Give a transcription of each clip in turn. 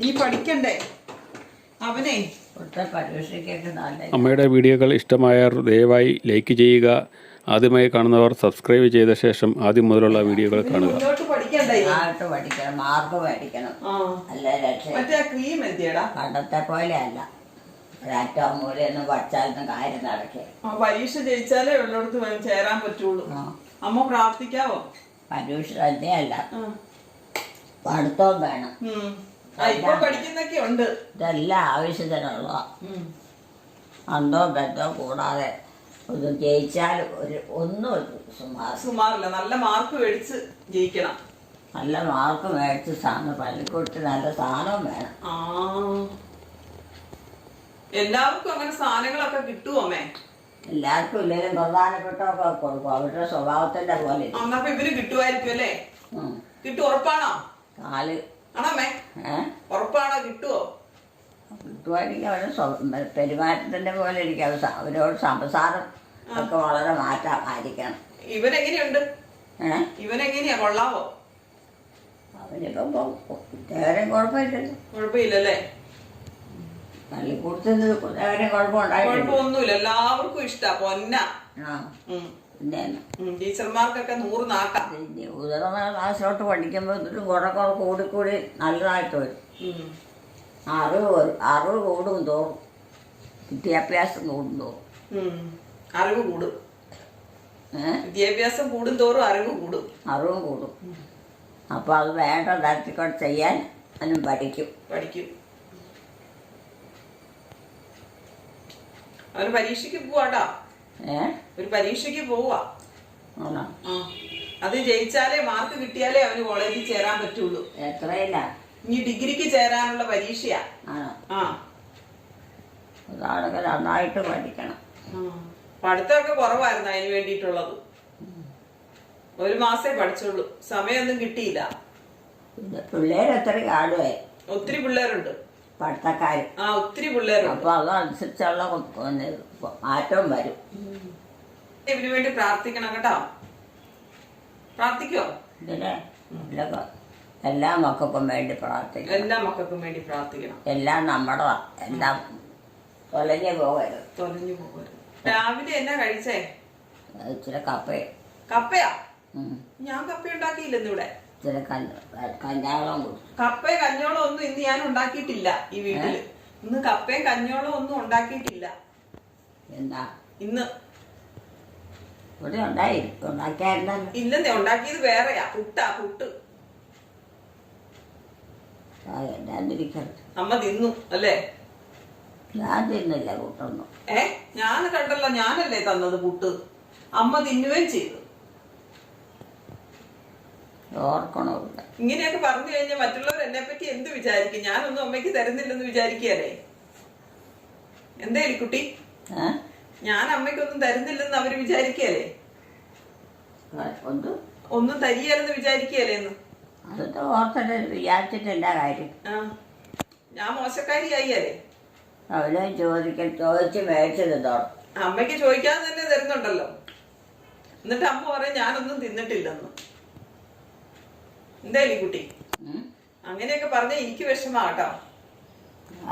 ഈ പഠിക്കണ്ടേ? അവനെ. അമ്മയുടെ വീഡിയോകൾ ഇഷ്ടമായവർ ദയവായി ലൈക്ക് ചെയ്യുക. ആദ്യമായി കാണുന്നവർ സബ്സ്ക്രൈബ് ചെയ്ത ശേഷം ആദ്യം മുതലുള്ള വീഡിയോകൾ കാണുക. പണ്ടത്തെ പോലെ അല്ല. ഒരറ്റോ മൂലയൊന്നും പഠിച്ചാലൊന്നും കാര്യം നടക്കേ ആ പരീക്ഷ ജയിച്ചാലേ ഉള്ളിടത്ത് വേണം ചേരാൻ പറ്റുള്ളൂ. അമ്മ പ്രാർത്ഥിക്കാവോ? പരീക്ഷ തന്നെയല്ല. പഠിത്തവും വേണം. പഠിക്കുന്നൊക്കെ ഉണ്ട്. ഇതെല്ലാം ആവശ്യത്തിനുള്ള. അന്തോ ബന്ധോ കൂടാതെ ഒന്ന് ജയിച്ചാൽ ഒരു ഒന്നും സുമാർ സുമാറില്ല നല്ല മാർക്ക് മേടിച്ച് ജയിക്കണം. നല്ല മാർക്ക് മേടിച്ച് സ്ഥാനം പള്ളിക്കൂടത്തിൽ നല്ല സ്ഥാനവും വേണം. ആ. എല്ലാവർക്കും അങ്ങനെ സാധനങ്ങളൊക്കെ കിട്ടുമോ അമ്മേ? എല്ലാവർക്കും ഇല്ലെങ്കിലും പ്രധാനപ്പെട്ടൊക്കെ കൊടുക്കും. അവരുടെ സ്വഭാവത്തിന്റെ പോലെ. അന്നപ്പോ ഇവർ കിട്ടുമായിരിക്കും അല്ലേ? കിട്ടും ഉറപ്പാണോ? കാൽ ആണോ അമ്മേ ഏ? ഉറപ്പാണോ കിട്ടുവോ? കിട്ടുമായിരിക്കും അവരുടെ പെരുമാറ്റത്തിന്റെ പോലെ ഇരിക്കും അവർ അവരോട് സംസാരം ഒക്കെ വളരെ മാറ്റമായിരിക്കണം. ഇവനെങ്ങനെയുണ്ട്? ഇവനെങ്ങനെയാ? കൊള്ളാവോ? അവനിപ്പം വേറെ കുഴപ്പമില്ലല്ലോ. കുഴപ്പമില്ലല്ലേ? പള്ളിക്കൂടത്തിൽ വേറെ കുഴപ്പമുണ്ടായിട്ടില്ല. കുഴപ്പമൊന്നുമില്ല. എല്ലാവർക്കും ഇഷ്ടാ. പൊന്ന. ആ. ടീച്ചർമാർക്കൊക്കെ നൂറ് നാക്കാം. പിന്നെ ഉയർന്ന ക്ലാസ്സിലോട്ട് പഠിക്കുമ്പോൾ ഇതിലും കുറെ കുറെ കൂടി കൂടി നല്ലതായിട്ട് വരും. അറിവ് വരും. അറിവ് കൂടും തോറും. വിദ്യാഭ്യാസം കൂടും തോറും. അറിവ് കൂടും. വിദ്യാഭ്യാസം കൂടും തോറും അറിവ് കൂടും. അറിവും കൂടും. അപ്പോൾ അത് വേണ്ട തരത്തിക്കൊണ്ട് ചെയ്യാൻ അതിനും പഠിക്കും. പഠിക്കും. അവന് പരീക്ഷയ്ക്ക് പോവാട്ടാ ഒരു പരീക്ഷയ്ക്ക് പോവാ. അത് ജയിച്ചാലേ മാർക്ക് കിട്ടിയാലേ അവന് കോളേജിൽ ചേരാൻ പറ്റുള്ളൂ. എത്രയില്ല? ഇനി ഡിഗ്രിക്ക് ചേരാനുള്ള പരീക്ഷയാ. ആ. നന്നായിട്ട് പഠിക്കണം. പഠിത്തമൊക്കെ കുറവായിരുന്നു അതിന് വേണ്ടിയിട്ടുള്ളത്. ഒരു മാസേ പഠിച്ചുള്ളൂ. സമയമൊന്നും കിട്ടിയില്ല. പിള്ളേർ എത്ര കാണുവേ. ഒത്തിരി പിള്ളേരുണ്ട്. പഠിത്തക്കാർ ആ ഒത്തിരി പിള്ളേരുണ്ട്. അപ്പൊ അതനുസരിച്ചുള്ള മാറ്റം വരും. ഇവന് വേണ്ടി പ്രാർത്ഥിക്കണം കേട്ടോ. പ്രാർത്ഥിക്കോ? ഇതിന് എല്ലാ മക്കൾക്കും വേണ്ടി പ്രാർത്ഥിക്കണം. എല്ലാ മക്കൾക്കും വേണ്ടി പ്രാർത്ഥിക്കണം. എല്ലാം നമ്മുടെ എല്ലാം തൊലഞ്ഞു പോകരുത്. തൊലഞ്ഞു പോകരുത്. രാവിലെ എന്നാ കഴിച്ചേ? ഇച്ചിരി കപ്പയും. കപ്പയാ? ഞാൻ കപ്പ ഉണ്ടാക്കിയില്ലെന്ന് ഇവിടെ. ഇച്ചിരി കഞ്ഞാളം കുടിച്ചു കപ്പയും കഞ്ഞോളം ഒന്നും ഇന്ന് ഞാൻ ഉണ്ടാക്കിയിട്ടില്ല ഈ വീട്ടിൽ. ഇന്ന് കപ്പയും കഞ്ഞോളം ഒന്നും ഉണ്ടാക്കിയിട്ടില്ല. എന്താ? ഇന്ന്. ഇവിടെ ഉണ്ടായി. ഉണ്ടാക്കിയായിരുന്നല്ലോ. ഇല്ലെന്നേ ഉണ്ടാക്കിയത് വേറെയാ. പുട്ടാ പുട്ട്. എല്ലാം അമ്മ തിന്നു അല്ലേ? ഞാൻ തിന്നില്ല പുട്ടൊന്നും. ഏ? ഞാൻ കണ്ടല്ലോ ഞാനല്ലേ തന്നത് പുട്ട്. അമ്മ തിന്നുകയും ചെയ്തു. ഓർക്കണമില്ല. ഇങ്ങനെയൊക്കെ പറഞ്ഞു കഴിഞ്ഞാൽ മറ്റുള്ളവർ എന്നെ പറ്റി എന്ത് വിചാരിക്കും? ഞാനൊന്നും അമ്മയ്ക്ക് തരുന്നില്ലെന്ന് വിചാരിക്കുകയല്ലേ? എന്തേ കുട്ടി ഞാൻ അമ്മയ്ക്കൊന്നും തരുന്നില്ലെന്ന് അവർ വിചാരിക്കല്ലേ ഒന്ന്. തരികയല്ലെന്ന് വിചാരിക്കുകയല്ലേ എന്ന് അതൊക്കെ ഓർത്തിട്ട് വിചാരിച്ചിട്ടില്ല കാര്യം? ഞാൻ മോശക്കാരിയായി അവരെ ചോദിക്കാൻ ചോദിച്ച് മേടിച്ച് തിന്നോളും അമ്മയ്ക്ക് ചോദിക്കാൻ തന്നെ തരുന്നുണ്ടല്ലോ. എന്നിട്ട് അമ്മ പറയും ഞാനൊന്നും തിന്നിട്ടില്ലെന്ന്. എന്താ എലിക്കുട്ടി കുട്ടി? അങ്ങനെയൊക്കെ പറഞ്ഞ എനിക്ക് വിഷമാട്ടോ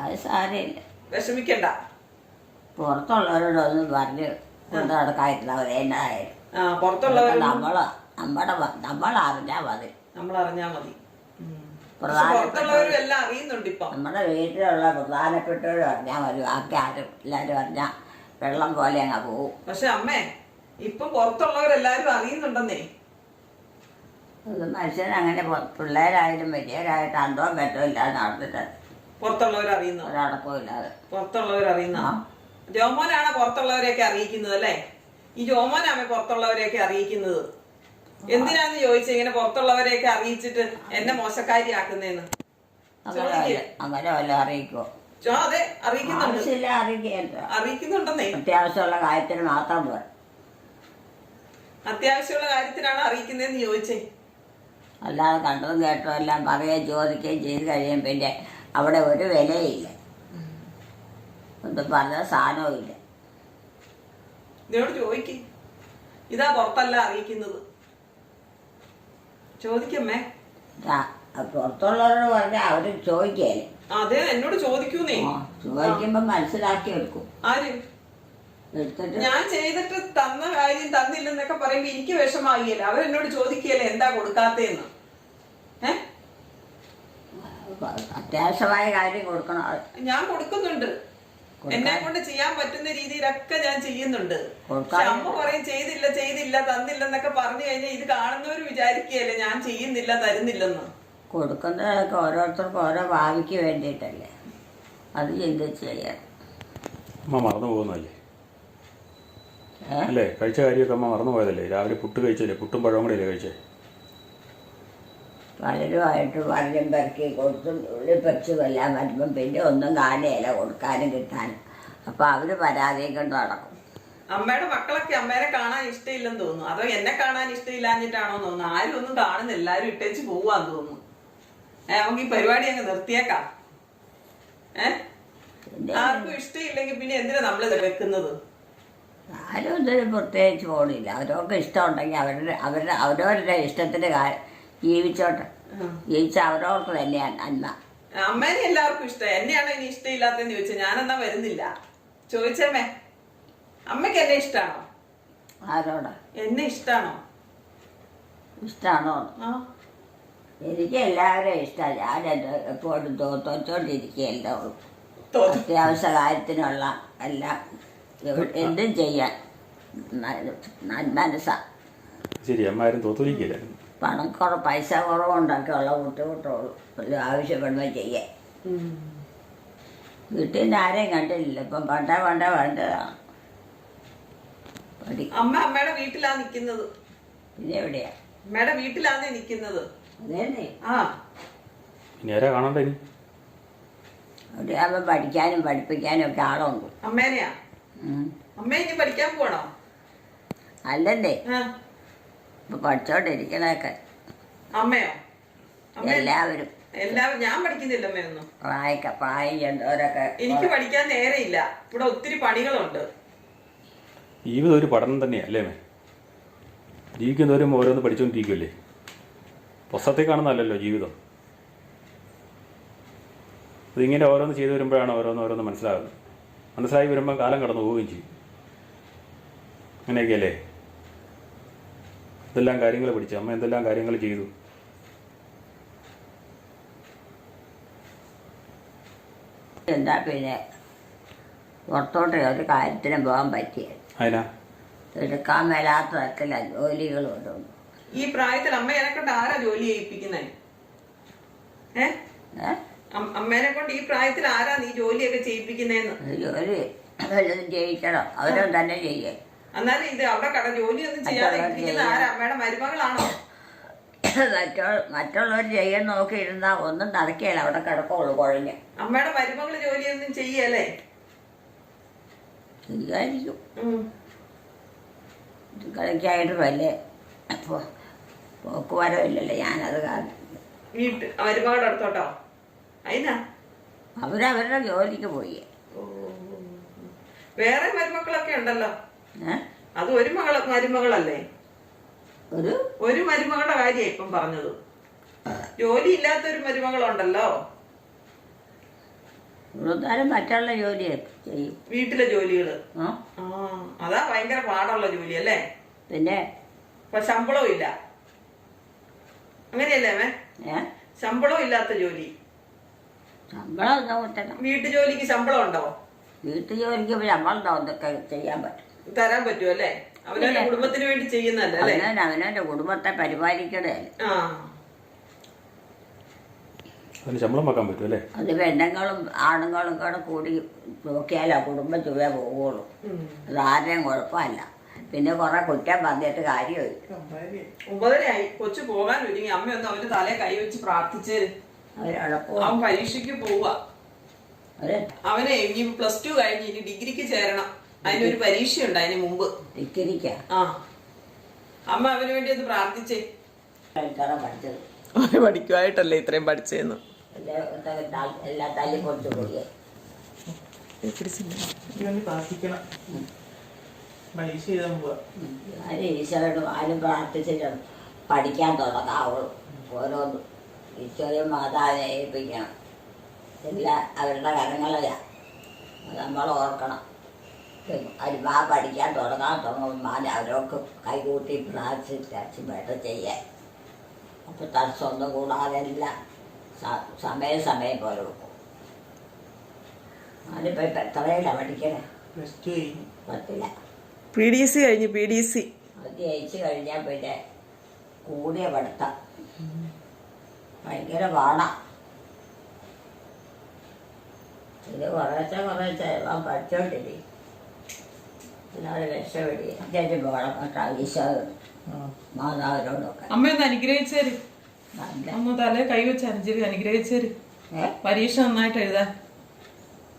അത് സാരമില്ല. വിഷമിക്കണ്ട. പുറത്തുള്ളവരോടൊന്നും പറഞ്ഞ് കൊണ്ട് നടക്കാതിരുന്ന അവരെന്നായാലും ആ നമ്മൾ നമ്മുടെ നമ്മൾ അറിഞ്ഞാൽ മതി. നമ്മൾ അറിഞ്ഞാ മതി. ഉം. പക്ഷെ പ്രധാനപ്പെട്ട പുറത്തുള്ളവരും എല്ലാം അറിയുന്നുണ്ട് ഇപ്പൊ നമ്മുടെ വീട്ടിലുള്ള പ്രധാനപ്പെട്ടവരും അറിഞ്ഞാൽ മതി. ബാക്കി ആരും എല്ലാരും അറിഞ്ഞാ വെള്ളം പോലെ അങ്ങ് പോവും. പക്ഷെ അമ്മേ ഇപ്പൊ പുറത്തുള്ളവരെല്ലാരും അറിയുന്നുണ്ടെന്നേ. അത് മനുഷ്യൻ അങ്ങനെ പിള്ളേരായാലും വലിയവരായിട്ട് അന്തോ പറ്റോ ഇല്ലാതെ നടന്നിട്ട് പുറത്തുള്ളവരറിയുന്നു? ഒരടക്കവും ഇല്ലാതെ. ആ. ജോമോനാണ് പുറത്തുള്ളവരെയൊക്കെ അറിയിക്കുന്നത് അല്ലേ? ഈ ജോമോനാണ് പുറത്തുള്ളവരെയൊക്കെ അറിയിക്കുന്നത്. എന്തിനാന്ന് ചോദിച്ചു? ഇങ്ങനെ പുറത്തുള്ളവരെയൊക്കെ അറിയിച്ചിട്ട് എന്നെ മോശക്കാരി ആക്കുന്നേന്ന് വല്ല അറിയിക്കോ അതെ അറിയിക്കുന്നുണ്ട്. അറിയിക്കുന്നുണ്ടെന്നേ. അത്യാവശ്യമുള്ള കാര്യത്തിന് മാത്രം അത്യാവശ്യമുള്ള കാര്യത്തിനാണ് അറിയിക്കുന്നതെന്ന് ചോദിച്ചേ. അല്ലാതെ കണ്ടതും കേട്ടതും എല്ലാം പറയുകയും ചോദിക്കുകയും ചെയ്ത് കഴിയുമ്പോൾ പിന്നെ അവിടെ ഒരു വിലയില്ല. ഒന്നും പറഞ്ഞ സാധനവും ഇല്ല. ഇതിനോട് ചോദിക്ക്. ഇതാ പുറത്തല്ല അറിയിക്കുന്നത്. ചോദിക്കമ്മേ. പുറത്തുള്ളവരോട് പറഞ്ഞാൽ അവർ ചോദിക്കുകയല്ലേ അതെ എന്നോട് ചോദിക്കൂന്നേ. ആ ചോദിക്കുമ്പോൾ മനസ്സിലാക്കി എടുക്കും. ആര്? ഞാൻ ചെയ്തിട്ട് തന്ന കാര്യം തന്നില്ലെന്നൊക്കെ പറയുമ്പോ എനിക്ക് വിഷമാകിയല്ലേ അവരെന്നോട് ചോദിക്കല്ലേ എന്താ കൊടുക്കാത്തേന്ന്? ഏ? അത്യാവശ്യമായ കാര്യം കൊടുക്കണം. ഞാൻ കൊടുക്കുന്നുണ്ട്. എന്നെ കൊണ്ട് ചെയ്യാൻ പറ്റുന്ന രീതിയിലൊക്കെ ഞാൻ ചെയ്യുന്നുണ്ട്. പക്ഷെ അമ്മ പറയും ചെയ്തില്ല ചെയ്തില്ല തന്നില്ലെന്നൊക്കെ പറഞ്ഞു കഴിഞ്ഞാൽ ഇത് കാണുന്നവര് വിചാരിക്കുകയല്ലേ ഞാൻ ചെയ്യുന്നില്ല തരുന്നില്ലെന്ന്. കൊടുക്കുന്നതൊക്കെ ഓരോരുത്തർക്കും ഓരോ ഭാവിക്ക് വേണ്ടിയിട്ടല്ലേ? അത് ചിന്തിച്ച് ചെയ്യാം അമ്മ മറന്നു പോകുന്നല്ലേ അല്ലേ? കഴിച്ച കാര്യമൊക്കെ അമ്മ മറന്നു പോയതല്ലേ? രാവിലെ പുട്ട് കഴിച്ചല്ലേ പുട്ടും പഴവും കൂടെ അല്ലേ കഴിച്ചേ? പലരുമായിട്ട് വള്ളം പെറുക്കി കൊടുത്തും ഉള്ളി കൊല്ലാൻ വരുമ്പം പിന്നെ ഒന്നും കാണുകയില്ല കൊടുക്കാനും കിട്ടാനും. അപ്പം അവർ പരാതിയും കൊണ്ട് നടക്കും. അമ്മയുടെ മക്കളൊക്കെ അമ്മേനെ കാണാൻ ഇഷ്ടമില്ലെന്ന് തോന്നുന്നു. അതോ എന്നെ കാണാൻ ഇഷ്ടമില്ലാഞ്ഞിട്ടാണോ തോന്നുന്നു. ആരും ഒന്നും കാണുന്നില്ല. എല്ലാരും ഇട്ടേച്ച് പോവാന്ന് തോന്നുന്നു. ഏ നമുക്ക് ഈ പരിപാടി അങ്ങ് നിർത്തിയേക്കാം. ഏ? ആർക്കും ഇഷ്ടമില്ലെങ്കിൽ പിന്നെ എന്തിനാ നമ്മളിത് വെക്കുന്നത്? ആരും ഇതിന് പ്രത്യേകിച്ച് പോണില്ല. അവരൊക്കെ ഇഷ്ടമുണ്ടെങ്കിൽ അവരുടെ അവരുടെ അവരവരുടെ ഇഷ്ടത്തിന്റെ കാ- ജീവിച്ചോട്ടെ. ജീവിച്ച അവരവർക്ക് അല്ല അമ്മേനെ എല്ലാവർക്കും ഇഷ്ടം. എന്നെയാണോ ഇനി ഇഷ്ടമില്ലാത്തെന്ന് ചോദിച്ചാൽ ഞാനെന്നാ വരുന്നില്ല. ചോദിച്ചമ്മേ അമ്മയ്ക്ക് എന്നെ ഇഷ്ടാണോ? ആരോടാ? എന്നെ ഇഷ്ടാണോ? ഇഷ്ടമാണോ ആ. എനിക്ക് എല്ലാവരെയും ഇഷ്ടമാണ് ഞാൻ എപ്പോഴും തോത്തോണ്ടിരിക്കുകയല്ലേ അത്യാവശ്യ കാര്യത്തിനുള്ള എല്ലാം എന്തും ചെയ്യാൻ. മനസ്സാ ശരി അമ്മ ആരും തോത്തുലിക്കില്ലായിരുന്നു പണം കുറ പൈസ കുറവുണ്ടാക്കിയുള്ള ബുദ്ധിമുട്ടുള്ളൂ. ഒരു ആവശ്യപ്പെടുമ്പോൾ ചെയ്യാൻ. വീട്ടിൽ നിന്ന് ആരെയും കണ്ടില്ല ഇപ്പം പണ്ട പണ്ട വേണ്ടതാണ് പഠി അമ്മ അമ്മയുടെ വീട്ടിലാ നിക്കുന്നത്. പിന്നെ എവിടെയാ? അമ്മയുടെ വീട്ടിലാന്നേ നിക്കുന്നത്. അതേന്നെ. ആ. ഇനി ആരാ കാണണ്ട ഇനി? അവിടെ ആകുമ്പോൾ പഠിക്കാനും പഠിപ്പിക്കാനും ഒക്കെ ആളുണ്ട്. അമ്മേനെയാ? ഉം. അമ്മ ഇനി പഠിക്കാൻ പോണോ? അല്ലല്ലേ. ആ. പഠിച്ചോണ്ടിരിക്കണൊക്കെ. അമ്മയോ? അമ്മ എല്ലാവരും. എല്ലാവരും ഞാൻ പഠിക്കുന്നില്ല അമ്മയൊന്നും. പ്രായക്ക പ്രായം ചെന്നവരൊക്കെ എനിക്ക് പഠിക്കാൻ നേരെയില്ല. ഇവിടെ ഒത്തിരി പണികളുണ്ട്. ജീവിതം ഒരു പഠനം തന്നെയാ അല്ലേ മേ ജീവിക്കുന്നവരും ഓരോന്ന് പഠിച്ചുകൊണ്ടിരിക്കുമല്ലേ പുസ്തകത്തെ കാണുന്നതല്ലല്ലോ ജീവിതം. ഇതിങ്ങനെ ഓരോന്ന് ചെയ്തു വരുമ്പോഴാണ് ഓരോന്ന് ഓരോന്ന് മനസ്സിലാകുന്നത്. മനസ്സിലായി വരുമ്പോൾ കാലം കടന്നു പോവുകയും ചെയ്യും. അങ്ങനെയൊക്കെയല്ലേ? എന്തെല്ലാം കാര്യങ്ങൾ പഠിച്ചു? അമ്മ എന്തെല്ലാം കാര്യങ്ങൾ ചെയ്തു? എന്താ പിന്നെ? പുറത്തോട്ട് ഒരു കാര്യത്തിനും പോകാൻ പറ്റിയത് അതിനാ? എടുക്കാൻ മേലാത്ത തരത്തില ജോലികൾ ഓരോന്നും ഈ പ്രായത്തിൽ അമ്മ എന്നെ കൊണ്ട് ആരാ ജോലി ചെയ്യിപ്പിക്കുന്നേ? ഏ? അമ്മേനെ കൊണ്ട് ഈ പ്രായത്തിൽ ആരാ നീ ജോലിയൊക്കെ ചെയ്യിപ്പിക്കുന്നേന്ന്? ഒരു ജോലി വല്ലതും ചെയ്യിക്കണം. അവരും തന്നെ ചെയ്യേ. എന്നാലും ഇത് അവിടെ കട ജോലിയൊന്നും ചെയ്യാതെ ഇരിക്കുന്ന ആരാ അമ്മയുടെ മരുമകളാണോ? മറ്റോ മറ്റുള്ളവർ ചെയ്യാൻ നോക്കി ഇരുന്നാ ഒന്നും നടക്കുകയില്ല അവിടെ കിടക്കുള്ളൂ കുഴഞ്ഞ്. അമ്മയുടെ മരുമകൾ ജോലിയൊന്നും ചെയ്യല്ലേ? ചെയ്യായിരിക്കും. കളിക്കായിട്ട് വല്ല? അപ്പോൾ പോക്കുവരവില്ലല്ലോ ഞാനത് കാരണം. വീട്ട് മരുമകളുടെ അടുത്തോട്ടോ? അതിനാ അവരവരുടെ ജോലിക്ക് പോയി. വേറെ മരുമക്കളൊക്കെ ഉണ്ടല്ലോ? അത് ഒരു മകള മരുമകളല്ലേ? ഒരു? ഒരു മരുമകളുടെ കാര്യ ഇപ്പം പറഞ്ഞത്. ജോലി ഇല്ലാത്ത ഒരു മരുമകളുണ്ടല്ലോ ഇവിടുന്നാലും മറ്റുള്ള ജോലി ചെയ്യും. വീട്ടിലെ ജോലികൾ. അതാ ഭയങ്കര പാടുള്ള ജോലി അല്ലേ? പിന്നെ? ഇപ്പൊ ശമ്പളവും ഇല്ല. അങ്ങനെയല്ലേ മേ ശമ്പളവും ഇല്ലാത്ത ജോലി. ശമ്പളം വീട്ടു ജോലിക്ക് ശമ്പളം ഉണ്ടോ വീട്ടു ജോലിക്ക് ശമ്പളം ഉണ്ടോ എന്തൊക്കെ ചെയ്യാൻ പറ്റും. തരാൻ പറ്റുമോ അല്ലേ? അവനവന്റെ കുടുംബത്തിന് വേണ്ടി ചെയ്യുന്നല്ലേ അല്ലേ? അവനവൻ അവനവന്റെ കുടുംബത്തെ പരിപാലിക്കണേ. ആ. അതിന് ശമ്പളം വെക്കാൻ പറ്റും അല്ലേ? അത് പെണ്ണുങ്ങളും ആണുങ്ങളും കൂടെ കൂടി നോക്കിയാലേ കുടുംബം ചുവേ പോവുള്ളൂ. അത് ആരുടെയും കുഴപ്പമല്ല. പിന്നെ കുറെ കുറ്റം പറഞ്ഞിട്ട് കാര്യമില്ല. ഒമ്പതരയായി. കൊച്ചു പോകാൻ ഒരുങ്ങി. അമ്മയൊന്ന് അവന്റെ തലയെ കൈവച്ച് പ്രാർത്ഥിച്ച്. അവരെളുപ്പം അവൻ പരീക്ഷയ്ക്ക് പോവുക അവനെ ഇനി പ്ലസ് ടു കഴിഞ്ഞ് ഇനി ഡിഗ്രിക്ക് ചേരണം. അതിനൊരു പരീക്ഷയുണ്ട് അതിന് മുമ്പ്. ആ. അമ്മ അവന് വേണ്ടി ഒന്ന് പ്രാർത്ഥിച്ചേ. ഇത്ര പഠിച്ചത്? അവന് പഠിക്കുമായിട്ടല്ലേ ഇത്രയും പഠിച്ചേന്ന്. എല്ലാ എല്ലാ തല്ലി കൊടുത്തു കൂടിയേ പ്രാർത്ഥിക്കണം. പരീക്ഷ എഴുതാൻ പോവാ. ആരും ഈശോയോട് ആരും പ്രാർത്ഥിച്ചിട്ട് പഠിക്കാൻ തുടങ്ങാവുള്ളൂ ഓരോന്നും. ഈശോയും മാതാവിനെ ഏൽപ്പിക്കണം. എല്ലാ അവരുടെ കരങ്ങളിലാണ് അത് നമ്മൾ ഓർക്കണം. അരിമാ പഠിക്കാൻ തുടങ്ങാൻ തുടങ്ങുമ്പോൾ അവരൊക്കെ കൈകൂട്ടി പ്രാർത്ഥിച്ച് വേണ്ട ചെയ്യാൻ. അപ്പോൾ തടസ്സമൊന്നും കൂടാതെ എല്ലാം സമയം സമയം പോലെ വെക്കും അതിപ്പോൾ ഇപ്പം എത്രയിലാണ് പഠിക്കണേ? പ്ലസ് ടു കഴിഞ്ഞു. പത്തില്ല പി ഡി സി കഴിഞ്ഞ് പി ഡി സി അത് ജയിച്ചു കഴിഞ്ഞാൽ പിന്നെ കൂടിയ പഠിത്തം. ഭയങ്കര പാടാ. ഇത് കുറേശ്ശെ കുറേശ്ശെ എല്ലാം പഠിച്ചോണ്ടിരി എല്ലാവരും മാതാവിനോടൊക്കെ. അമ്മ ഒന്ന് അനുഗ്രഹിച്ചേര് നല്ല. അമ്മ തലേ കൈവച്ച് അനുജരി അനുഗ്രഹിച്ചേര് പരീക്ഷ നന്നായിട്ട് എഴുതാൻ.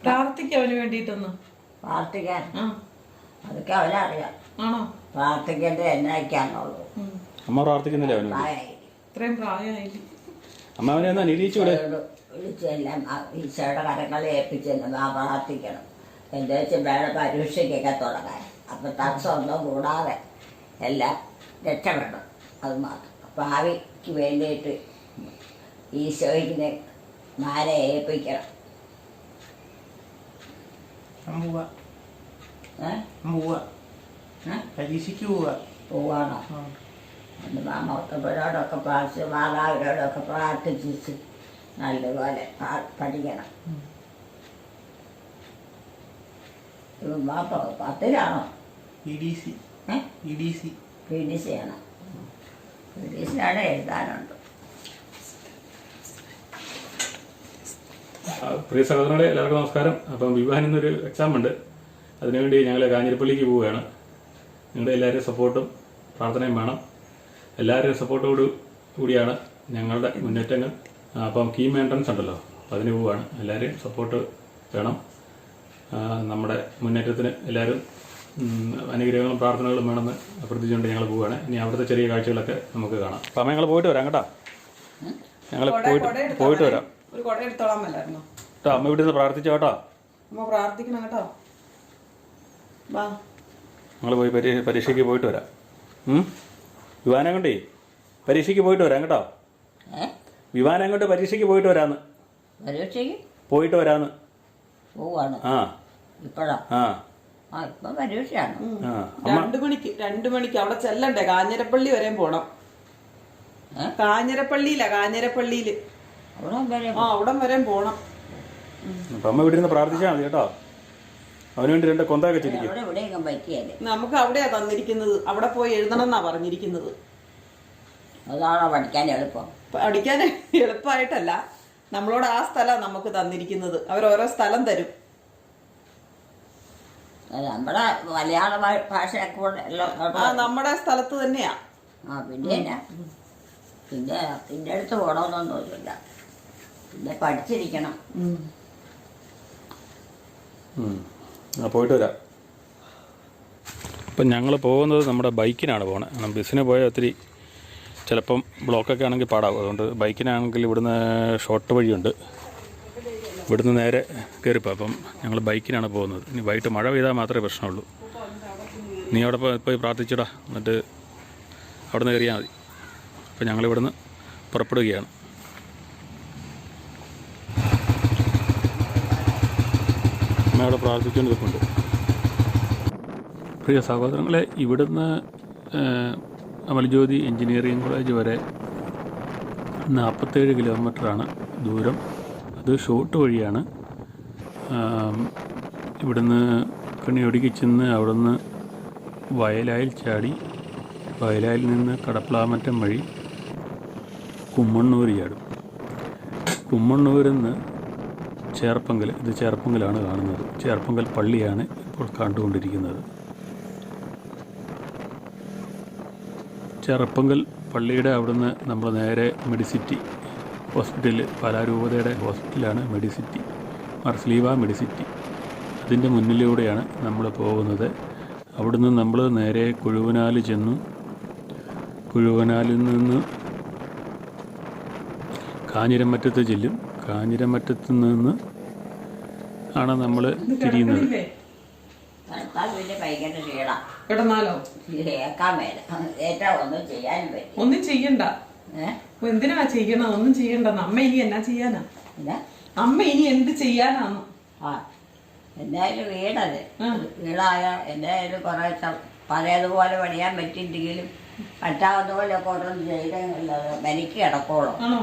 പ്രാർത്ഥിക്ക അവന് വേണ്ടിയിട്ടൊന്ന്. പ്രാർത്ഥിക്കാൻ? അതൊക്കെ അവനറിയാം. ആണോ? പ്രാർത്ഥിക്കേണ്ടത് എന്നൊക്കെയാണുള്ളൂ. അമ്മ പ്രാർത്ഥിക്കുന്നില്ല അവന് പ്രായമായി. ഇത്രയും പ്രായമായില്ലേ? അമ്മ അവനെ ഒന്ന് അനുഗ്രഹിച്ചു ഈശോയോട് വിളിച്ചെല്ലാം ഈശോയുടെ കരങ്ങളെ ഏൽപ്പിച്ചു ആ പ്രാർത്ഥിക്കണം. എന്താ വെച്ച് വേറെ പരീക്ഷയ്ക്കൊക്കെ തുടങ്ങാൻ. അപ്പം തടസ്സമൊന്നും കൂടാതെ എല്ലാം രക്ഷപ്പെടണം. അത് മാത്രം. ഭാവിക്ക് വേണ്ടിയിട്ട് ഈശോയിനെ മാരെ ഏൽപ്പിക്കണം? പരീക്ഷയ്ക്ക് പോവാ. പോവാണോ? മാമോത്തവരോടൊക്കെ പ്രാർത്ഥിച്ച് മാതാവിനോടൊക്കെ പ്രാർത്ഥിച്ച് നല്ലപോലെ പഠിക്കണം ഇപ്പം മാപ്പ പത്തിലാണോ? E D C. ഏ? E D C. P D C ആണോ പി ഡി സി ആണ് എഴുതാനുണ്ട് പ്രിയ സഹോദരങ്ങളെ എല്ലാവർക്കും നമസ്കാരം. അപ്പം വിവാഹം എന്നൊരു എക്സാം ഉണ്ട്. അതിനുവേണ്ടി ഞങ്ങൾ കാഞ്ഞിരപ്പള്ളിക്ക് പോവുകയാണ്. നിങ്ങളുടെ എല്ലാവരുടെയും സപ്പോർട്ടും പ്രാർത്ഥനയും വേണം. എല്ലാവരുടെയും സപ്പോർട്ടോട് കൂടിയാണ് ഞങ്ങളുടെ മുന്നേറ്റങ്ങൾ. അപ്പം കീം മെയിന്റനൻസ് ഉണ്ടല്ലോ. അപ്പം അതിന് പോവുകയാണ്. എല്ലാവരെയും സപ്പോർട്ട് വേണം. നമ്മുടെ മുന്നേറ്റത്തിന് എല്ലാവരും അനുഗ്രഹങ്ങളും പ്രാർത്ഥനകളും വേണമെന്ന് അഭ്യർത്ഥിച്ചുകൊണ്ട് ഞങ്ങൾ പോവുകയാണ്. ഇനി അവിടുത്തെ ചെറിയ കാഴ്ചകളൊക്കെ നമുക്ക് കാണാം. അപ്പം അമ്മ ഞങ്ങൾ പോയിട്ട് വരാം കേട്ടോ. ഞങ്ങൾ പോയിട്ട് പോയിട്ട് വരാം. കേട്ടോ അമ്മ ഇവിടെ നിന്ന് പ്രാർത്ഥിച്ചോ കേട്ടോ അമ്മ പ്രാർത്ഥിക്കണം കേട്ടോ. വാ. ഞങ്ങൾ പോയി പരീക്ഷയ്ക്ക് പോയിട്ട് വരാം. വിവാനം വിമാനം കൊണ്ടേ? പരീക്ഷയ്ക്ക് പോയിട്ട് വരാം കേട്ടോ. വിവാനം വിമാനം കൊണ്ട് പരീക്ഷയ്ക്ക് പോയിട്ട് വരാന്ന്. പരീക്ഷയ്ക്ക്? പോയിട്ട് വരാന്ന്. ആ. ഇപ്പോഴോ? ആ. ഇപ്പം പരീക്ഷയാണ്. രണ്ടു മണിക്ക് രണ്ടു മണിക്ക് അവിടെ ചെല്ലണ്ടേ? കാഞ്ഞിരപ്പള്ളി വരെ പോണം? കാഞ്ഞിരപ്പള്ളിയിലാ കാഞ്ഞിരപ്പള്ളിയിൽ. അവിടം വരെ ആ അവിടം വരെ പോണം. അപ്പം അമ്മ വീട്ടിൽ നിന്ന് പ്രാർത്ഥിച്ചാൽ മതി കേട്ടോ. അവന് വേണ്ടി രണ്ട് കൊന്തൊക്കെ ചിരിക്കും നമുക്ക് അവിടെയാ തന്നിരിക്കുന്നത്. അവിടെ പോയി എഴുതണം എന്നാ പറഞ്ഞിരിക്കുന്നത്. അതാണോ പഠിക്കാൻ എളുപ്പം? പഠിക്കാൻ എളുപ്പമായിട്ടല്ല നമ്മളോട് ആ സ്ഥലം നമുക്ക് തന്നിരിക്കുന്നത്. അവർ ഓരോ സ്ഥലം തരും. നമ്മുടെ മലയാള ഭാ- ഭാഷയൊക്കെ കൂടെ നമ്മുടെ സ്ഥലത്ത് തന്നെയാ. ആ പിന്നെ പിന്നെ പിന്നെ അടുത്ത് പോകണമെന്നൊന്നുമില്ല പിന്നെ പഠിച്ചിരിക്കണം. പോയിട്ട് വരാം. ഇപ്പം ഞങ്ങൾ പോകുന്നത് നമ്മുടെ ബൈക്കിനാണ് പോകുന്നത് ബസ്സിന് പോയാൽ ഒത്തിരി ചിലപ്പം ബ്ലോക്കൊക്കെ ആണെങ്കിൽ പാടാവും. അതുകൊണ്ട് ബൈക്കിനാണെങ്കിൽ ഇവിടുന്ന് ഷോർട്ട് വഴിയുണ്ട്. ഇവിടുന്ന് നേരെ കയറിപ്പോൾ അപ്പം ഞങ്ങൾ ബൈക്കിനാണ് പോകുന്നത്. ഇനി വൈകിട്ട് മഴ പെയ്താൽ മാത്രമേ പ്രശ്നമുള്ളൂ. നീ അവിടെ പോയി പ്രാർത്ഥിച്ചിടാ. എന്നിട്ട് അവിടെ നിന്ന് കയറിയാൽ മതി. അപ്പം ഞങ്ങളിവിടുന്ന് പുറപ്പെടുകയാണ്. അമ്മയോടെ നിൽപ്പുണ്ട് പ്രിയ സഹോദരങ്ങളെ ഇവിടുന്ന് അമൽജ്യോതി എഞ്ചിനീയറിംഗ് കോളേജ് വരെ നാൽപ്പത്തേഴ് കിലോമീറ്ററാണ് ദൂരം. അത് ഷോട്ട് വഴിയാണ്. ഇവിടുന്ന് കണിയൊടുക്കി ചെന്ന് അവിടുന്ന് വയലായിൽ ചാടി. വയലായിൽ നിന്ന് കടപ്ലാമറ്റം വഴി കുമ്മണ്ണൂർ ചാടും. കുമ്മണ്ണൂരിൽ നിന്ന് ചേർപ്പങ്കൽ ഇത് ചേർപ്പങ്കലാണ് കാണുന്നത്. ചേർപ്പങ്കൽ പള്ളിയാണ് ഇപ്പോൾ കണ്ടുകൊണ്ടിരിക്കുന്നത്. ചേർപ്പങ്കൽ പള്ളിയുടെ അവിടുന്ന് നമ്മൾ നേരെ മെഡിസിറ്റി ഹോസ്പിറ്റൽ പാലാരൂപതയുടെ ഹോസ്പിറ്റലാണ് മെഡിസിറ്റി മർസ്ലീവ മെഡിസിറ്റി. അതിന്റെ മുന്നിലൂടെയാണ് നമ്മൾ പോകുന്നത്. അവിടുന്ന് നമ്മൾ നേരെ കുഴുവനാൽ ചെന്നു. കുഴുവനാലിൽ നിന്ന് കാഞ്ഞിരമറ്റത്ത് ചെല്ലും. കാഞ്ഞിരമറ്റത്ത് നിന്ന് ആണ് നമ്മൾ തിരിയുന്നത്. ഒന്നും ചെയ്യണ്ട. ഏ? അപ്പൊ എന്തിനാ ചെയ്യണം ഒന്നും ചെയ്യണ്ടെന്ന്. അമ്മ ഇനി എന്നാ ചെയ്യാനാ? അമ്മ ഇനി എന്ത് ചെയ്യാനാന്ന്? ആ എന്തായാലും വീടത്. വീടായ എന്തായാലും കുറേ പഴയതുപോലെ പണിയാൻ പറ്റിയിട്ടെങ്കിലും പറ്റാവുന്ന പോലെ ഒക്കെ ഓരോന്ന് ചെയ്തെന്നുള്ളത് എനിക്ക് കിടക്കോളൂ ആണോ?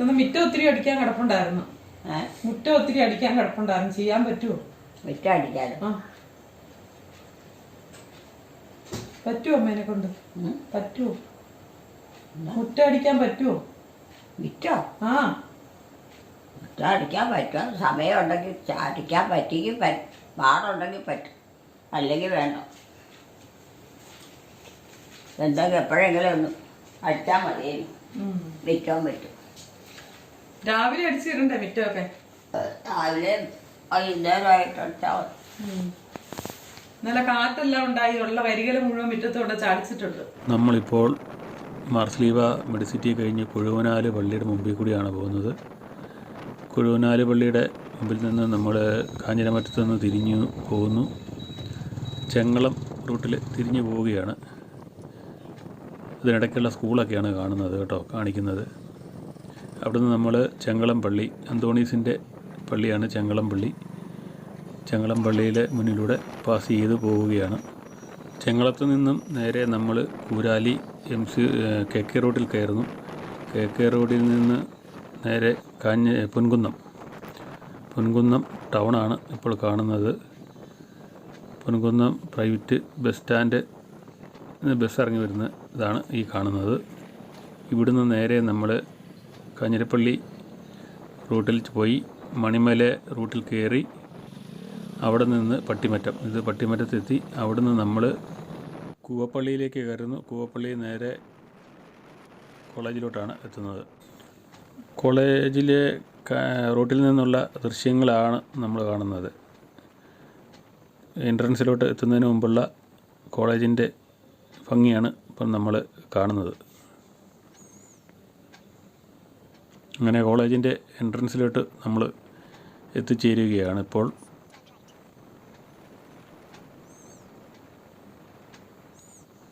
ഒന്ന് മുറ്റം ഒത്തിരി അടിക്കാൻ കിടപ്പുണ്ടായിരുന്നു. മുറ്റം ഒത്തിരി അടിക്കാൻ കിടപ്പുണ്ടായിരുന്നു. ചെയ്യാൻ പറ്റുമോ മുറ്റം അടിക്കാനും? പറ്റുമോ അമ്മേനെ കൊണ്ട്. പറ്റുമോ മുറ്റം അടിക്കാൻ പറ്റുമോ മിറ്റോ ആ. അടിക്കാൻ പറ്റും സമയമുണ്ടെങ്കിൽ ഉണ്ടെങ്കിൽ അടിക്കാൻ പറ്റിയെങ്കിൽ പറ്റും പാടുണ്ടെങ്കിൽ പറ്റും. അല്ലെങ്കിൽ വേണ്ട എന്തെങ്കിലും എപ്പോഴെങ്കിലും ഒന്ന് അടിച്ചാൽ മതിയായിരുന്നു. മിറ്റവും പറ്റും. രാവിലെ അടിച്ചിടണ്ടേ മിറ്റമൊക്കെ രാവിലെ വൈകുന്നേരമായിട്ട് അടിച്ചാൽ മതി. നല്ല കാറ്റെല്ലാം ഉണ്ടായി. ഉള്ള വരികൾ മുഴുവൻ മുറ്റത്തോടെ ചാടിച്ചിട്ടുണ്ട്. നമ്മളിപ്പോൾ മാർസ്ലീവ മെഡിസിറ്റി കഴിഞ്ഞ് കുഴുവനാല് പള്ളിയുടെ മുമ്പിൽ കൂടിയാണ് പോകുന്നത്. കുഴുവനാല് പള്ളിയുടെ മുമ്പിൽ നിന്ന് നമ്മൾ കാഞ്ഞിരമറ്റത്ത് നിന്ന് തിരിഞ്ഞു പോകുന്നു. ചെങ്ങളം റൂട്ടിൽ തിരിഞ്ഞു പോവുകയാണ്. ഇതിനിടയ്ക്കുള്ള സ്കൂളൊക്കെയാണ് കാണുന്നത് കേട്ടോ കാണിക്കുന്നത്. അവിടുന്ന് നമ്മൾ ചെങ്ങളം പള്ളി അന്തോണീസിന്റെ പള്ളിയാണ് ചെങ്ങളം പള്ളി. ചെങ്ങളം പള്ളിയിലെ മുന്നിലൂടെ പാസ് ചെയ്ത് പോവുകയാണ്. ചെങ്ങളത്ത് നിന്നും നേരെ നമ്മൾ Koorali M C K K റോഡിൽ കയറുന്നു. കെ കെ റോഡിൽ നിന്ന് നേരെ കാഞ്ഞ പൊൻകുന്നം. പൊൻകുന്നം ടൗണാണ് ഇപ്പോൾ കാണുന്നത്. Ponkunnam private bus stand bus ഇറങ്ങി വരുന്ന ഇതാണ് ഈ കാണുന്നത്. ഇവിടുന്ന് നേരെ നമ്മൾ കാഞ്ഞിരപ്പള്ളി റൂട്ടിൽ പോയി മണിമല റൂട്ടിൽ കയറി അവിടെ നിന്ന് പട്ടിമറ്റം. ഇത് പട്ടിമറ്റത്തെത്തി. അവിടെ നിന്ന് നമ്മൾ കൂവപ്പള്ളിയിലേക്ക് കയറുന്നു. കൂവപ്പള്ളി നേരെ കോളേജിലോട്ടാണ് എത്തുന്നത്. കോളേജിലെ റോട്ടിൽ നിന്നുള്ള ദൃശ്യങ്ങളാണ് നമ്മൾ കാണുന്നത്. എൻട്രൻസിലോട്ട് എത്തുന്നതിന് മുമ്പുള്ള കോളേജിന്റെ ഭംഗിയാണ് ഇപ്പം നമ്മൾ കാണുന്നത്. അങ്ങനെ കോളേജിന്റെ എൻട്രൻസിലോട്ട് നമ്മൾ എത്തിച്ചേരുകയാണ് ഇപ്പോൾ.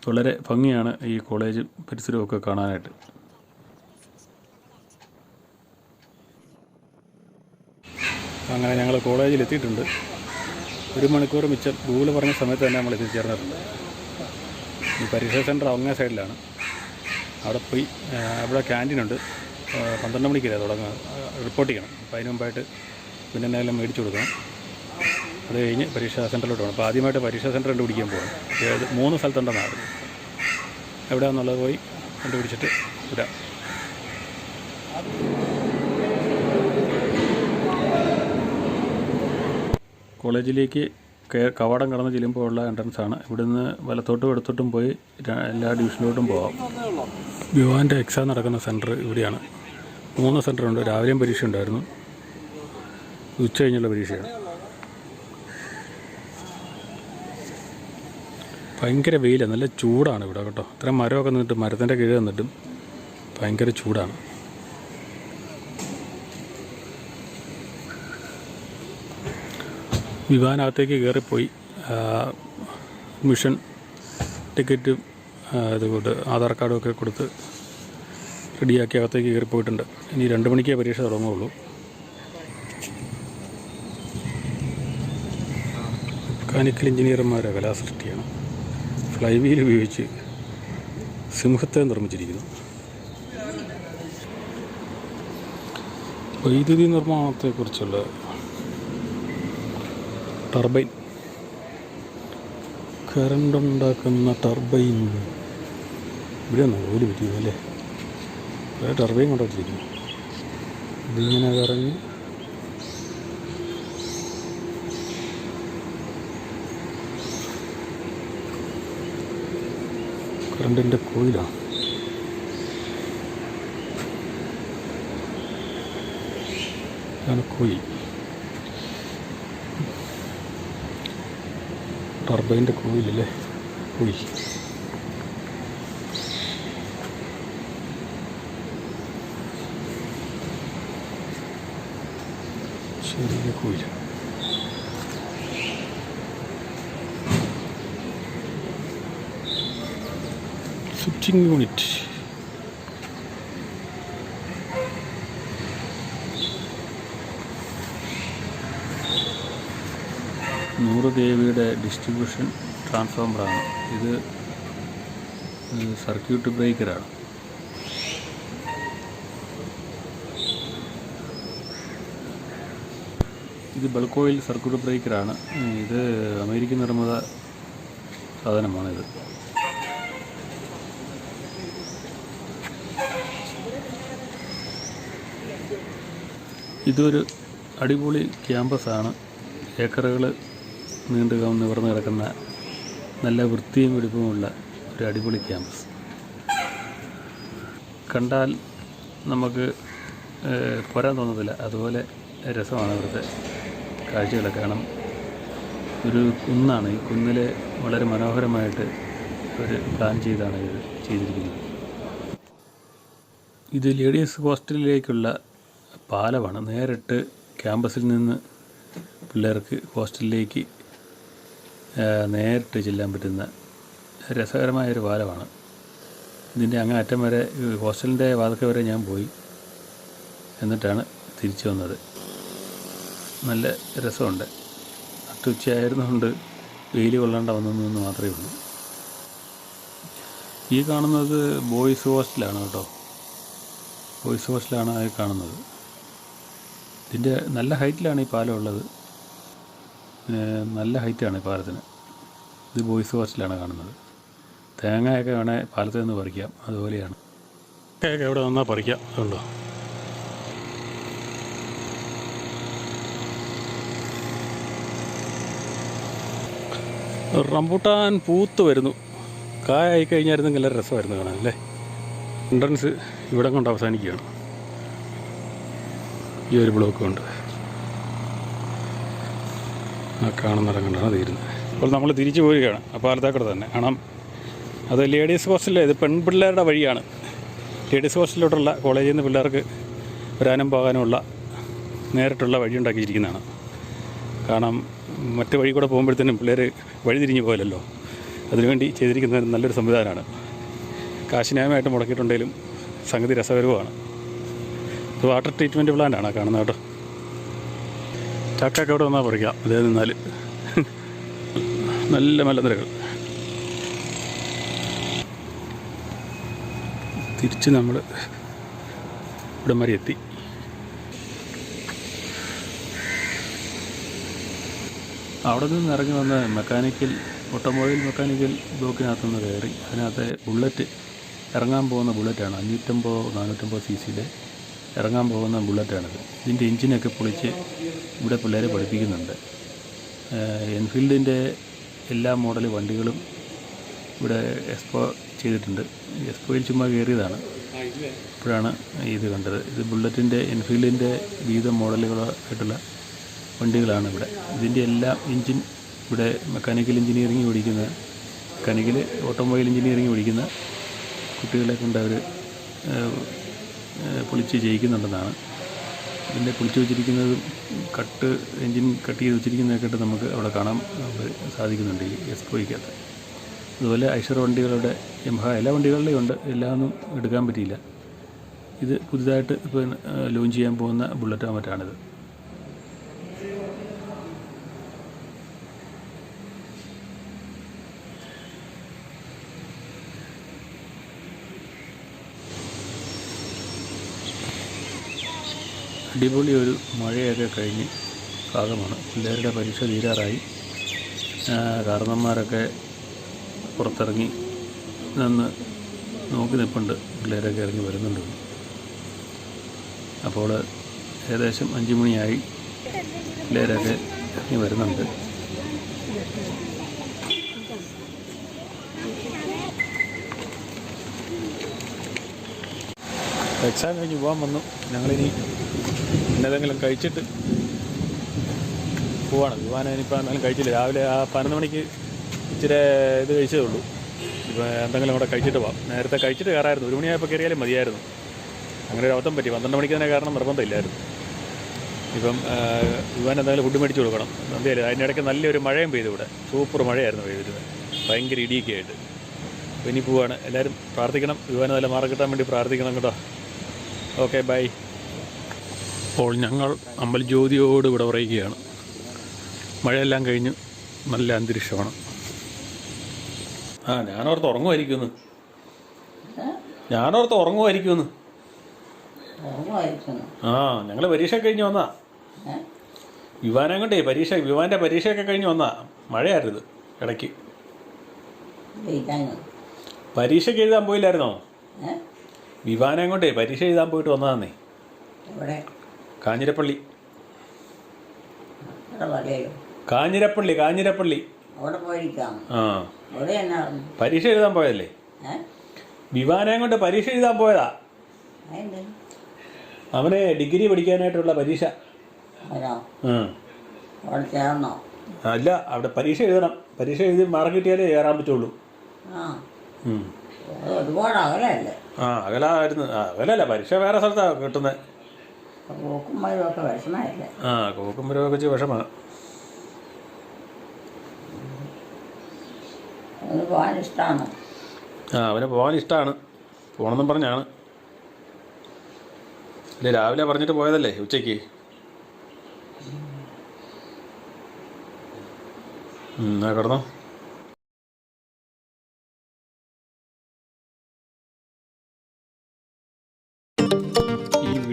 വളരെ ഭംഗിയാണ് ഈ കോളേജ് പരിസരമൊക്കെ കാണാനായിട്ട്. അങ്ങനെ ഞങ്ങൾ കോളേജിൽ എത്തിയിട്ടുണ്ട് ഒരു മണിക്കൂർ മിച്ചം ഗൂഗിൾ പറഞ്ഞ സമയത്ത് തന്നെ നമ്മൾ എത്തിച്ചേർന്നിട്ടുണ്ട്. ഈ പരീക്ഷാ സെന്റർ അങ്ങേ സൈഡിലാണ്. അവിടെ പോയി അവിടെ ക്യാന്റീനുണ്ട്. പന്ത്രണ്ട് മണിക്കല്ലേ തുടങ്ങുക. റിപ്പോർട്ട് ചെയ്യണം. അപ്പോൾ അതിന് മുമ്പായിട്ട് പിന്നെ എന്തെങ്കിലും മേടിച്ചു കൊടുക്കണം. അത് കഴിഞ്ഞ് പരീക്ഷാ സെന്ററിലോട്ട് പോകണം. അപ്പോൾ ആദ്യമായിട്ട് പരീക്ഷാ സെന്റർ കണ്ടുപിടിക്കാൻ പോകണം മൂന്ന് സ്ഥലത്തുണ്ടെന്നാണ്. എവിടെയാണെന്നുള്ളത് പോയി കണ്ടുപിടിച്ചിട്ട് വരാം. കോളേജിലേക്ക് കവാടം കടന്ന് ചെല്ലുമ്പോൾ ഉള്ള എൻട്രൻസ് ആണ്. ഇവിടുന്ന് വലത്തോട്ടും ഇടത്തോട്ടും പോയി എല്ലാ ഡിവിഷനിലോട്ടും പോകാം വിവാന്റെ എക്സാം നടക്കുന്ന സെന്റർ ഇവിടെയാണ്. മൂന്ന് സെന്ററുണ്ട് രാവിലെയും പരീക്ഷ ഉണ്ടായിരുന്നു ഉച്ച കഴിഞ്ഞുള്ള പരീക്ഷയാണ്. ഭയങ്കര വെയിലാണ് നല്ല ചൂടാണ് ഇവിടെ കേട്ടോ. ഇത്ര മരമൊക്കെ നിന്നിട്ട് മരത്തിന്റെ കീഴിൽ നിന്നിട്ടും ഭയങ്കര ചൂടാണ്. വിമാനകത്തേക്ക് കയറിപ്പോയി. മിഷൻ ടിക്കറ്റും ഇതുകൊണ്ട് ആധാർ കാർഡും ഒക്കെ കൊടുത്ത് റെഡിയാക്കി അകത്തേക്ക് കയറിപ്പോയിട്ടുണ്ട്. ഇനി രണ്ട് മണിക്കേ പരീക്ഷ തുടങ്ങുകയുള്ളൂ. മെക്കാനിക്കൽ എഞ്ചിനീയർമാരെ കലാസൃഷ്ടിയാണ്. ഫ്ലൈ ഉപയോഗിച്ച് സിംഹത്തെ നിർമ്മിച്ചിരിക്കുന്നു. വൈദ്യുതി നിർമ്മാണത്തെക്കുറിച്ചുള്ള ടർബൈൻ. കറണ്ട് ഉണ്ടാക്കുന്ന ടർബൈൻ. ഇവിടെ ജോലി പറ്റിയത് ടർബൈൻ കൊണ്ടുവച്ചിരിക്കുന്നു. ഇതിങ്ങനെ കറങ്ങി കറണ്ടിന്റെ കോയിലാണ് ഇതാണ് കോയിൽ. ടർബൈന്റെ കോയിലല്ലേ? കോയിൽ. ചെറിയ കോയിൽ ലിഫ്റ്റിംഗ് യൂണിറ്റ് നൂറ് കെ വിയുടെ ഡിസ്ട്രിബ്യൂഷൻ ട്രാൻസ്ഫോമറാണ് ഇത് സർക്യൂട്ട് ബ്രേക്കറാണ് ഇത് ബൾക്കോയിൽ സർക്യൂട്ട് ബ്രേക്കറാണ് ഇത് അമേരിക്കൻ നിർമ്മിത സാധനമാണിത്. ഇതൊരു അടിപൊളി ക്യാമ്പസാണ്. ഏക്കറുകൾ നീണ്ടു നിവർന്ന് കിടക്കുന്ന നല്ല വൃത്തിയും വെടിപ്പുമുള്ള ഒരു അടിപൊളി ക്യാമ്പസ്. കണ്ടാൽ നമുക്ക് പോരാൻ തോന്നത്തില്ല. അതുപോലെ രസമാണ് ഇവിടുത്തെ കാഴ്ചകളൊക്കെ കാരണം ഒരു കുന്നാണ്. ഈ കുന്നിലെ വളരെ മനോഹരമായിട്ട് ഒരു പ്ലാൻ ചെയ്താണ് ഇത് ചെയ്തിരിക്കുന്നത്. ഇത് ലേഡീസ് ഹോസ്റ്റലിലേക്കുള്ള പാലമാണ്. നേരിട്ട് ക്യാമ്പസിൽ നിന്ന് പിള്ളേർക്ക് ഹോസ്റ്റലിലേക്ക് നേരിട്ട് ചെല്ലാൻ പറ്റുന്ന രസകരമായൊരു പാലമാണ്. ഇതിന്റെ അങ്ങ് അറ്റം വരെ ഹോസ്റ്റലിന്റെ വാതക്കെ വരെ ഞാൻ പോയി. എന്നിട്ടാണ് തിരിച്ചു വന്നത്. നല്ല രസമുണ്ട്. നട്ടുച്ചയായിരുന്നുകൊണ്ട് വെയിൽ കൊള്ളേണ്ട വന്നെന്ന് മാത്രമേ ഉള്ളൂ. ഈ കാണുന്നത് ബോയ്സ് ഹോസ്റ്റലാണ് കേട്ടോ. ബോയ്സ് ഹോസ്റ്റലാണ് ആയി കാണുന്നത്. ഇതിന്റെ നല്ല ഹൈറ്റിലാണ് ഈ പാലം ഉള്ളത്. നല്ല ഹൈറ്റാണ് ഈ പാലത്തിന്. ഇത് ബോയ്സ് ഹോസ്റ്റലാണ് കാണുന്നത്. തേങ്ങയൊക്കെ വേണേൽ പാലത്തിൽ നിന്ന് പറിക്കാം. അതുപോലെയാണ്. തേങ്ങയൊക്കെ എവിടെ നിന്നാൽ പറിക്കാം. അതുണ്ടോ റംബൂട്ടാൻ പൂത്ത് വരുന്നു. കായായി കഴിഞ്ഞായിരുന്നെങ്കിൽ നല്ല രസമായിരുന്നു കാണാൻ അല്ലേ? എൻട്രൻസ് ഇവിടെ കൊണ്ട് അവസാനിക്കുകയാണ്. ഈ ഒരു ബ്ലോക്ക് കൊണ്ട്. ആ കാണുന്നിടം തീരുന്നത്. അപ്പോൾ നമ്മൾ തിരിച്ചു പോവുകയാണ് ആ പാലത്താക്കട തന്നെ. കാരണം അത് ലേഡീസ് ഹോസ്റ്റലിലെ ഇത് പെൺപിള്ളേരുടെ വഴിയാണ്. ലേഡീസ് ഹോസ്റ്റലിലോട്ടുള്ള കോളേജിൽ നിന്ന് പിള്ളേർക്ക് വരാനും പോകാനുമുള്ള നേരിട്ടുള്ള വഴി ഉണ്ടാക്കിയിരിക്കുന്നതാണ് കാരണം മറ്റു വഴി കൂടെ പോകുമ്പോഴത്തേനും പിള്ളേർ വഴി തിരിഞ്ഞു പോകലല്ലോ. അതിനുവേണ്ടി ചെയ്തിരിക്കുന്ന നല്ലൊരു സംവിധാനമാണ്. കാശിന്യായമായിട്ട് മുടക്കിയിട്ടുണ്ടെങ്കിലും സംഗതി രസകരവുമാണ്. ഇത് വാട്ടർ ട്രീറ്റ്മെന്റ് പ്ലാന്റാണ് കാണുന്നത് കേട്ടോ. ചക്കൊക്കെ അവിടെ വന്നാൽ പറിക്കാം. അതേ നിന്നാൽ. നല്ല മലനിരകൾ. തിരിച്ച് നമ്മൾ ഇവിടം വരെ എത്തി. അവിടെ നിന്ന് ഇറങ്ങി വന്ന മെക്കാനിക്കൽ ഓട്ടോമൊബൈൽ മെക്കാനിക്കൽ ബ്ലോക്കിനകത്തു നിന്ന് കയറി. അതിനകത്തെ ബുള്ളറ്റ് ഇറങ്ങാൻ പോകുന്ന ബുള്ളറ്റാണ് അഞ്ഞൂറ്റമ്പത് നാനൂറ്റമ്പത് സി സിയുടെ ഇറങ്ങാൻ പോകുന്ന ബുള്ളറ്റാണിത്. ഇതിന്റെ എഞ്ചിനൊക്കെ പൊളിച്ച് ഇവിടെ പിള്ളേരെ പഠിപ്പിക്കുന്നുണ്ട്. എൻഫീൽഡിന്റെ എല്ലാ മോഡൽ വണ്ടികളും ഇവിടെ എക്സ്പോ ചെയ്തിട്ടുണ്ട്. എക്സ്പോയിൽ ചുമ്മാ കയറിയതാണ്. ഇപ്പോഴാണ് ഇത് കണ്ടത്. ഇത് ബുള്ളറ്റിന്റെ എൻഫീൽഡിന്റെ വിവിധ മോഡലുകളായിട്ടുള്ള വണ്ടികളാണ് ഇവിടെ. ഇതിന്റെ എല്ലാ എഞ്ചിൻ ഇവിടെ മെക്കാനിക്കൽ എഞ്ചിനീയറിംഗ് പഠിക്കുന്ന മെക്കാനിക്കൽ ഓട്ടോമൊബൈൽ എഞ്ചിനീയറിംഗ് പഠിക്കുന്ന കുട്ടികളെ കൊണ്ട് അവർ പൊളിച്ച് ചെയ്യിക്കുന്നുണ്ടെന്നാണ്. ഇതിന്റെ പൊളിച്ച് വെച്ചിരിക്കുന്നതും കട്ട് എൻജിൻ കട്ട് ചെയ്ത് വെച്ചിരിക്കുന്നതൊക്കെ നമുക്ക് അവിടെ കാണാൻ സാധിക്കുന്നുണ്ട് ഈ എക്സ്പോയ്ക്കകത്ത് അതുപോലെ ഐഷർ വണ്ടികളുടെ എംഹ എല്ലാ വണ്ടികളുടെയും ഉണ്ട്. എല്ലാം ഒന്നും എടുക്കാൻ പറ്റിയില്ല. ഇത് പുതുതായിട്ട് ഇപ്പോൾ ലോഞ്ച് ചെയ്യാൻ പോകുന്ന ബുള്ളറ്റ് മറ്റാണിത് അടിപൊളി ഒരു മഴയൊക്കെ കഴിഞ്ഞ് ഭാഗമാണ് പിള്ളേരുടെ പരീക്ഷ തീരാറായി. കാരണന്മാരൊക്കെ പുറത്തിറങ്ങി നിന്ന് നോക്കി നിൽപ്പുണ്ട് പിള്ളേരൊക്കെ ഇറങ്ങി വരുന്നുണ്ട്. അപ്പോൾ ഏകദേശം അഞ്ച് മണിയായി. പിള്ളേരൊക്കെ ഇറങ്ങി വരുന്നുണ്ട്. എക്സാം കഴിഞ്ഞ് പോകാൻ വന്നു. ഞങ്ങളിനി എന്തെങ്കിലും കഴിച്ചിട്ട് പോവാണ്. പോകാൻ ഇനിയിപ്പോൾ എന്തെങ്കിലും കഴിച്ചില്ല. രാവിലെ ആ പതിനൊന്ന് മണിക്ക് ഇച്ചിരി ഇത് കഴിച്ചതേ ഉള്ളൂ. ഇപ്പോൾ എന്തെങ്കിലും കൂടെ കഴിച്ചിട്ട് പോവാം. നേരത്തെ കഴിച്ചിട്ട് കയറായിരുന്നു. ഒരു മണിയായപ്പോൾ കയറിയാലും മതിയായിരുന്നു. അങ്ങനെ ഒരു അബദ്ധം പറ്റി. പന്ത്രണ്ട് മണിക്ക് തന്നെ കാരണം നിർബന്ധമില്ലായിരുന്നു. ഇപ്പം ഇവാൻ എന്തെങ്കിലും ഫുഡ് മേടിച്ച് കൊടുക്കണം. എന്തായാലും അതിന്റെ ഇടയ്ക്ക് നല്ലൊരു മഴയും പെയ്തു ഇവിടെ. സൂപ്പർ മഴയായിരുന്നു പെയ്തിരുന്നത്. ഭയങ്കര ഇടിയൊക്കെ ആയിട്ട് ഇനി പോവാണ്. എല്ലാവരും പ്രാർത്ഥിക്കണം. ഇവാന് നല്ല മാർക്ക് കിട്ടാൻ വേണ്ടി പ്രാർത്ഥിക്കണം കേട്ടോ. Okay bye. അപ്പോൾ ഞങ്ങൾ അമ്പൽജ്യോതിയോട് ഇവിടെ പറയുകയാണ്. മഴയെല്ലാം കഴിഞ്ഞു നല്ല അന്തരീക്ഷമാണ്. ആ ഞാനോർത്ത് ഉറങ്ങുമായിരിക്കുമെന്ന്? ഞാനോർത്ത് ഉറങ്ങുമായിരിക്കുമെന്ന്. ആ ഞങ്ങൾ പരീക്ഷ കഴിഞ്ഞ് വന്നാ? വിവാനം കൊണ്ടേ പരീക്ഷ വിവാന്റെ പരീക്ഷയൊക്കെ കഴിഞ്ഞ് വന്നാ. മഴയായിരുന്നു ഇടയ്ക്ക്. പരീക്ഷയ്ക്ക് എഴുതാൻ പോയില്ലായിരുന്നോ? വിവാനം കൊണ്ടേ പരീക്ഷ എഴുതാൻ പോയിട്ട് വന്നതാന്നേ. കാഞ്ഞിരപ്പള്ളി. കാഞ്ഞിരപ്പള്ളി കാഞ്ഞിരപ്പള്ളി. അവിടെ പോയിരിക്കാം. ആ. അവിടെ എന്നാ പരീക്ഷ എഴുതാൻ പോയതല്ലേ? ഏ? വിവാനം കൊണ്ട് പരീക്ഷ എഴുതാൻ പോയതാ. അവനെ ഡിഗ്രി പഠിക്കാനായിട്ടുള്ള പരീക്ഷ. അവനോ? ഉം. അവിടെ ചേർന്നോ അല്ല അവിടെ പരീക്ഷ എഴുതണം. പരീക്ഷ എഴുതി മാർക്ക് കിട്ടിയാലേ കയറാൻ പറ്റുള്ളൂ. ആ. ഉം. ഒരുപാട് അകലല്ലേ ആ അകലായിരുന്നു. ആ അകലല്ല പരീക്ഷ വേറെ സ്ഥലത്താണ് കിട്ടുന്നത് പോക്കുമ്പോഴും ഒക്കെ വിഷമമല്ലേ ആ വെച്ച് വിഷമാണ്. അതിന് പോകാൻ ഇഷ്ടമാണോ ആ അവന് പോകാൻ ഇഷ്ടമാണ് പോകണമെന്നും പറഞ്ഞാണ്. അല്ലേ രാവിലെ പറഞ്ഞിട്ട് പോയതല്ലേ ഉച്ചയ്ക്ക്? എന്നാ കിടന്നോ?